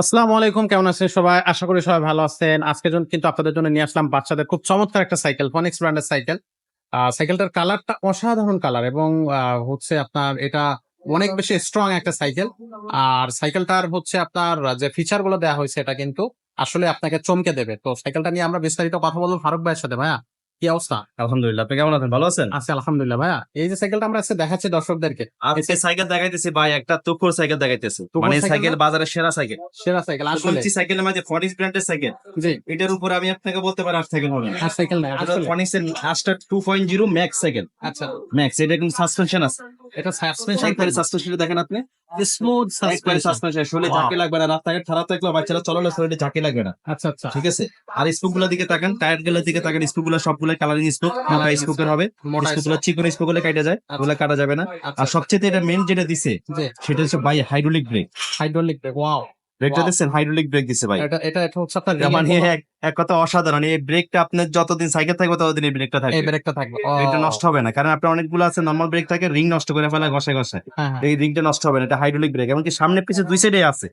আসসালামু আলাইকুম, কেমন আছেন সবাই? আশা করি সবাই ভালো আছেন। আজকে কিন্তু আপনাদের জন্য নিয়ে আসলাম বাচ্চাদের খুব চমৎকার একটা সাইকেল ফনিক্স ব্র্যান্ডের সাইকেল। সাইকেলটার কালারটা অসাধারণ কালার এবং হচ্ছে আপনার এটা অনেক বেশি স্ট্রং একটা সাইকেল। আর সাইকেলটার হচ্ছে আপনার যে ফিচারগুলো দেওয়া হয়েছে এটা কিন্তু আসলে আপনাকে চমকে দেবে। তো সাইকেলটা নিয়ে আমরা বিস্তারিত কথা বলব ফারুক ভাইয়ের সাথে, ভাইয়া। কি অবস্থা? আলহামদুলিল্লাহ আপনি কেমন আছেন? ভালো আছেন? আছি আলহামদুলিল্লাহ ভাইয়া। এই যে সাইকেলটা আমরা আজকে দেখাচ্ছি দর্শকদেরকে। আজকে সাইকেল দেখাইতেছি ভাই একটা তুকুর সাইকেল দেখাইতেছে। মানে সাইকেল বাজারে সেরা সাইকেল সেরা সাইকেল আসলে। বলছি সাইকেলের মাঝে ফনিক্স ব্র্যান্ডের সাইকেল জি। এটার উপর আমি আপনাকে বলতে পারি আর সাইকেল হবে আর সাইকেল নাই আসলে। ফনিক্স এর Aster two point zero max cycle আচ্ছা। ম্যাক্স এটা কিন্তু সাসপেনশন আছে? এটা সাসপেনশন সাসপেনশন দেখেন আপনি। স্মুথ সাসপেনশন শরীরে. ঝাঁকি লাগবে না রাস্তাঘাট খারাপ থাকলে বাচ্চারা চলালে শরীরে ঝাঁকি লাগবে না। আচ্ছা আচ্ছা। ঠিক আছে? আর স্পোকগুলোর দিকে তাকান টায়ারগুলোর দিকে তাকান স্পোকগুলো সবগুলো কালারিং স্পোক মোটা Colouring হবে। মোটা স্পোকগুলো চিকন স্পোকগুলো কাটা যায় ওগুলো কাটা যাবে না। আচ্ছা। আর সবচেয়ে এটা মেন যেটা দিছে সেটা হচ্ছে by hydraulic brake hydraulic brake wow ব্রেকটা. দিচ্ছেন হাইড্রোলিক ব্রেক দিছে ভাই। এটা এটা হচ্ছে আপনার মানে এক কথা অসাধারণ এই ব্রেকটা আপনার যতদিন সাইকেল থাকবে ততদিন এই ব্রেকটা এই থাকবে ব্রেকটা থাকবে। এটা নষ্ট হবে না কারণ আপনার অনেকগুলো আছে নর্মাল ব্রেক থাকে রিং নষ্ট করে ফেলা ঘষে ঘষে। হ্যাঁ হ্যাঁ। এই রিংটা নষ্ট হবে না এটা হাইড্রোলিক ব্রেক এমনকি সামনে পিছে দুই সাইডে আছে।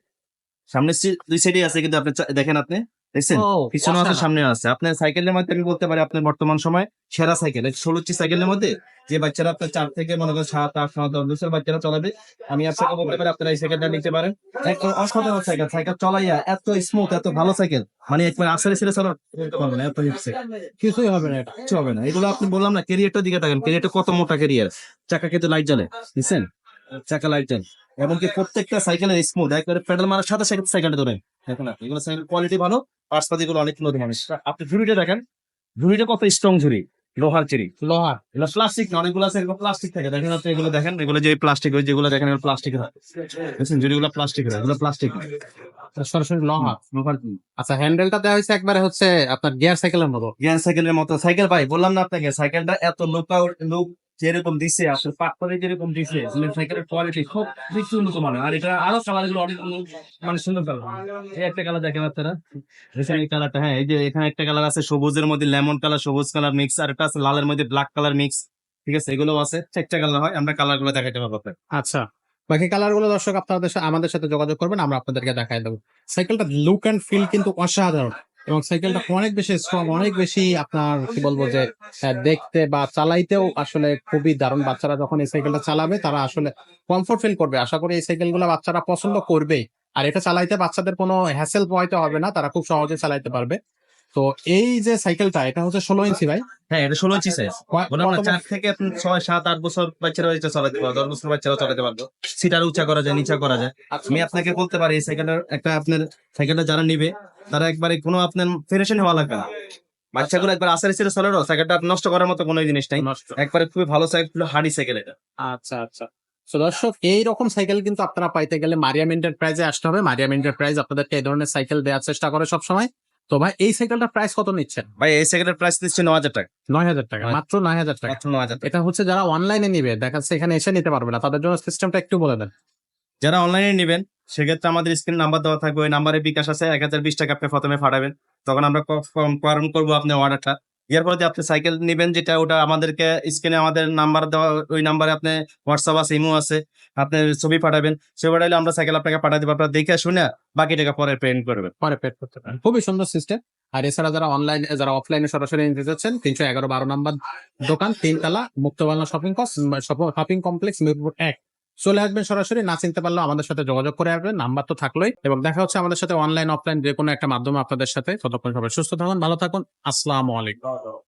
সামনে দুই সাইডে আছে কিন্তু আপনি দেখেন আপনি দেখছেন পিছনে আছে সামনে আছে। আপনার সাইকেলের মধ্যে আমি বলতে পারি আপনার বর্তমান সময় সেরা সাইকেল। ষোলোটি সাইকেলের মধ্যে যে বাচ্চারা আপনার চার থেকে মনে করেন সাত আট নয় দশ বছর বাচ্চারা চালাবে আমি আপনাকে বলতে পারি আপনারা এই সাইকেলটা নিতে পারেন। একদম অসাধারণ সাইকেল সাইকেল চলাইয়া এত স্মুথ এত ভালো সাইকেল। মানে একবার আসলে ছেড়ে বলতে পারবেন না, এত হিটসে কিছুই হবে না এটা কিচ্ছু হবে না। এগুলো আপনি বললাম না ক্যারিয়ারটার দিকে থাকেন ক্যারিয়ারটা কত মোটা ক্যারিয়ার চাকা কিন্তু লাইট জ্বলে বুঝছেন চাকা লাইট জ্বলে এমনকি প্রত্যেকটা সাইকেলের স্মুথ একবারে পেডাল মারার সাথে সাথে সাইকেলটা ধরেন দেখুন আপনি এগুলো সাইকেল কোয়ালিটি ভালো পার্সপাতি গুলো অনেক নতুন মানুষ। আপনি ঝুড়িটা দেখেন ঝুড়িটা কত স্ট্রং ঝুড়ি লোহার চিড়ি লোহার এগুলো প্লাস্টিক না অনেকগুলো আছে এগুলো প্লাস্টিক থাকে। দেখেন আপনি এগুলো দেখেন এগুলো যে প্লাস্টিক যেগুলো দেখেন এগুলো প্লাস্টিক হয়। বুঝছেন ঝুড়িগুলো প্লাস্টিক হয় এগুলো প্লাস্টিক সরাসরি লোহার লোহার আচ্ছা হ্যান্ডেলটা দেওয়া হয়েছে একবারে হচ্ছে আপনার গিয়ার সাইকেলের মতো। জ্ঞান সাইকেলের মতো। সাইকেল ভাই বললাম না আপনাকে সাইকেলটা এত লুক আউট লুক যেরকম দিছে আসলে পাকপারে যেরকম দিছে আসলে সাইকেলের কোয়ালিটি খুব বেশি উন্নত মানের আর এটা আরও কালারগুলো অনেক মানে সুন্দর কালার এই একটা কালার দেখেন আপনারা। এই কালারটা হ্যাঁ এই যে এখানে একটা কালার আছে সবুজের মধ্যে লেমন কালার সবুজ কালার মিক্স আর একটা আছে লালের মধ্যে ব্ল্যাক কালার মিক্স ঠিক আছে এগুলো আছে। চারটা কালার হয়, আমরা কালারগুলো দেখাইতে পারব। আচ্ছা বাকি কালারগুলো দর্শক আপনাদের আমাদের সাথে যোগাযোগ করবেন, আমরা আপনাদেরকে দেখাই দেবো। সাইকেলটা লুক অ্যান্ড ফিল কিন্তু অসাধারণ। এবং সাইকেলটা অনেক বেশি স্ট্রং অনেক বেশি আপনার কি বলব যে দেখতে বা চালাইতেও আসলে খুবই দারুণ। বাচ্চারা যখন এই সাইকেলটা চালাবে তারা আসলে কমফোর্ট ফিল করবে। আশা করি এই সাইকেলগুলো বাচ্চারা পছন্দ করবে আর এটা চালাইতে বাচ্চাদের কোনো হ্যাসেল পোয়াইতে হবে না তারা খুব সহজে চালাইতে পারবে। তো এই যে সাইকেলটা এটা হচ্ছে ষোলো ইঞ্চি ভাই। হ্যাঁ এটা ষোলো ইঞ্চি সাইজ কত- চার থেকে ছয় সাত আট বছর বাচ্চারা এটা চালাতে পারবে দশ বছর বাচ্চারা চালাতে পারবে। সিটার উঁচা করা যায় নিচা করা যায়। আচ্ছা। আমি আপনাকে বলতে পারি এই সাইকেলটার একটা আপনার সাইকেলটা যারা নিবে তারা একবারে কোনো আপনার ফেরেশন হওয়া লাগবে না। বাচ্চাগুলো একবার আসার ছেড়ে চলে সাইকেলটা নষ্ট করার মতো কোনো জিনিস নাই। একবারে খুবই ভালো সাইকেল হার্ডি সাইকেল এটা। আচ্ছা আচ্ছা। তো দর্শক এই রকম সাইকেল কিন্তু আপনারা পাইতে গেলে মারিয়াম এন্টারপ্রাইজে আসতে হবে। মারিয়াম এন্টারপ্রাইজ আপনাদেরকে এই ধরনের সাইকেল দেওয়ার চেষ্টা করে সব সময় তো ভাই এই সাইকেলটার প্রাইস কত নিচ্ছেন? ভাই এই সাইকেলের প্রাইস দিচ্ছে ন হাজার টাকা। নয় হাজার টাকা মাত্র নয় হাজার টাকা। মাত্র ন হাজার এটা হচ্ছে যারা অনলাইনে নিবে দেখা যাচ্ছে এখানে এসে নিতে পারবে না। তাদের জন্য সিস্টেমটা একটু বলে দেন। যারা অনলাইনে নেবেন সেক্ষেত্রে আমাদের স্ক্রিন নাম্বার দেওয়া থাকবে, ওই নাম্বারে বিকাশ আছে, এক হাজার বিশ টাকা আপনি প্রথমে পাঠাবেন তখন আমরা কনফার্ম করব আপনার অর্ডারটা এরপরে যে আপনি সাইকেল নেবেন, যেটা ওটা আমাদেরকে স্ক্রিনে আমাদের নাম্বার দেওয়া, ওই নাম্বারে আপনি হোয়াটসঅ্যাপ আছে ইমো আছে, আপনি ছবি পাঠাবেন। সে পাঠাইলে আমরা সাইকেল আপনাকে পাঠাতে দেবো। আপনার দেখে শুনে বাকি টাকা পরে পেমেন্ট করবেন। পরে পেড করতে পারেন। খুবই সুন্দর সিস্টেম আর এছাড়া যারা অনলাইন যারা অফলাইনে সরাসরি নিতে চাচ্ছেন তিনশো এগারো বারো নাম্বার দোকান, তিনতলা Muktobangla shopping shopping complex Mirpur এক। চলে আসবেন সরাসরি, না চিনতে পারলেও আমাদের সাথে যোগাযোগ করে আসবেন, নাম্বার তো থাকলোই। এবং দেখা হচ্ছে আমাদের সাথে অনলাইন অফলাইন যে কোনো একটা মাধ্যমে আপনাদের সাথে। ততক্ষণ সবাই সুস্থ থাকুন, ভালো থাকুন। আসসালামু আলাইকুম।